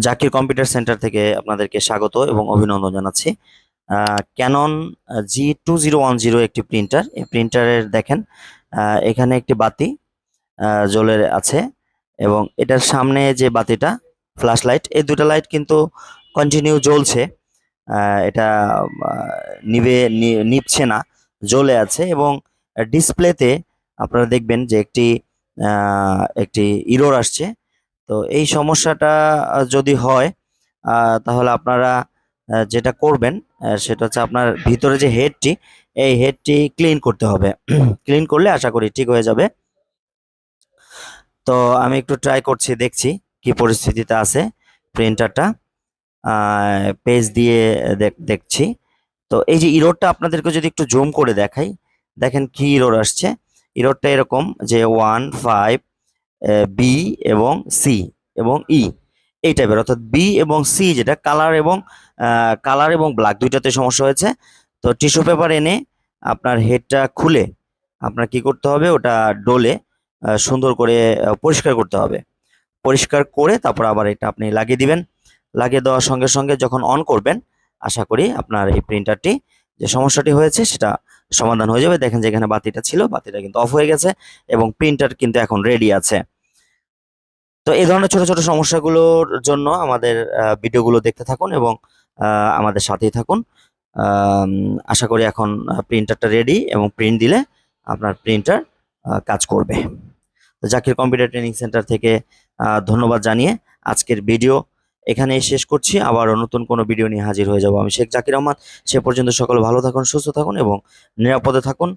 Zakir computer centre থেকে আপনাদেরকে স্বাগত এবং অভিনন্দন জানাচ্ছি। Canon G two zero one zero একটি প্রিন্টার এই প্রিন্টারের দেখেন এখানে একটি বাতি জ্বলে আছে এবং এটার সামনে যে বাতিটা ফ্ল্যাশ লাইট এই দুটো লাইট কিন্তু কন্টিনিউ জ্বলছে। এটা আহ, নিভে নি- নিভছে না জ্বলে আছে এবং ডিসপ্লেতে আপনারা দেখবেন যে একটি একটি ইরোর আসছে। তো এই সমস্যাটা যদি হয় তাহলে আপনারা যেটা করবেন সেটা হচ্ছে আপনার ভিতরে যে হেডটি এই হেডটি ক্লিন করতে হবে। ক্লিন করলে আশা করি ঠিক হয়ে যাবে। তো আমি একটু ট্রাই করছি, দেখছি কি পরিস্থিতিতে আছে প্রিন্টারটা পেজ দিয়ে দেখ- দেখছি। তো এই যে ইরোডটা আপনাদেরকে যদি একটু জুম করে দেখাই, দেখেন কি ইরোড আসছে। ইরোডটা এরকম যে ওয়ান ফাইভ বি এবং সি এবং ই এই টাইপের অর্থাৎ বি এবং সি যেটা কালার এবং কালার এবং ব্ল্যাক দুইটাতে সমস্যা হয়েছে। তো টিস্যু পেপার এনে আপনার হেডটা খুলে আপনার কি করতে হবে? ওটা ডোলে সুন্দর করে পরিষ্কার করতে হবে। পরিষ্কার করে তারপর আবার এটা আপনি লাগিয়ে দিবেন। লাগিয়ে দেওয়ার সঙ্গে সঙ্গে যখন অন করবেন, আশা করি আপনার এই প্রিন্টারটি যে সমস্যাটি হয়েছে সেটা সমাধান হয়ে যাবে। দেখেন যেখানে বাতিটা ছিল, বাতিটা কিন্তু অফ হয়ে গেছে এবং প্রিন্টার কিন্তু এখন রেডি আছে। তো এই ধরনের ছোট ছোট সমস্যাগুলোর জন্য আমাদের ভিডিওগুলো দেখতে থাকুন এবং আমাদের সাথেই থাকুন। আশা করি এখন প্রিন্টারটা রেডি এবং প্রিন্ট দিলে আপনার প্রিন্টার কাজ করবে। তো জাকির কম্পিউটার ট্রেনিং সেন্টার থেকে ধন্যবাদ জানিয়ে আজকের ভিডিও এখানেই শেষ করছি। আবারও নতুন কোনো ভিডিও নিয়ে হাজির হয়ে যাব আমি শেখ জাকির রহমান। সে পর্যন্ত সকলে ভালো থাকুন, সুস্থ থাকুন এবং নিরাপদে থাকুন।